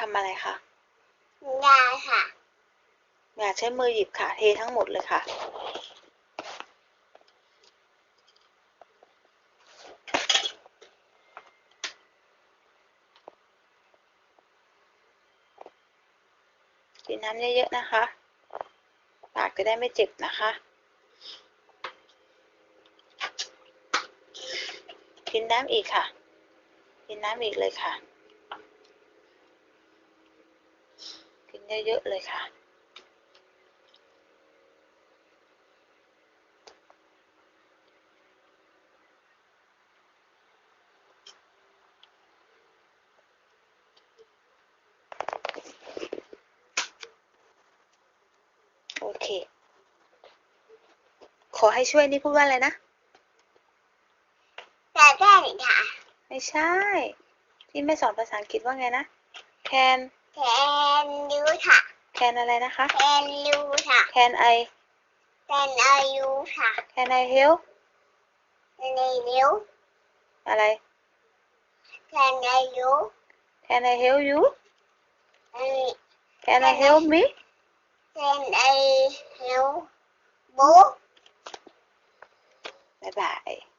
ทำอะไรคะยาค่ะอยากใช้มือหยิบค่ะ เททั้งหมดเลยค่ะ กินน้ำเยอะๆนะคะ ปากจะได้ไม่เจ็บนะคะกินน้ำอีกค่ะ กินน้ำอีกเลยค่ะ กิน เยอะๆเลยค่ะ โอเค ขอให้ช่วยนี่พูดว่าอะไรนะแต่ได้ค่ะ ไม่ใช่ ที่ไม่สอนภาษาอังกฤษว่าไงนะ can แทนยู ค่ะ can อะไรนะคะแทนยูค่ะ can I แทนอายุค่ะ can I help แทนอายุอะไรแทนอายุ can I help you อันนี้ can I help me แทนอายุบุ๊บ๊ายบาย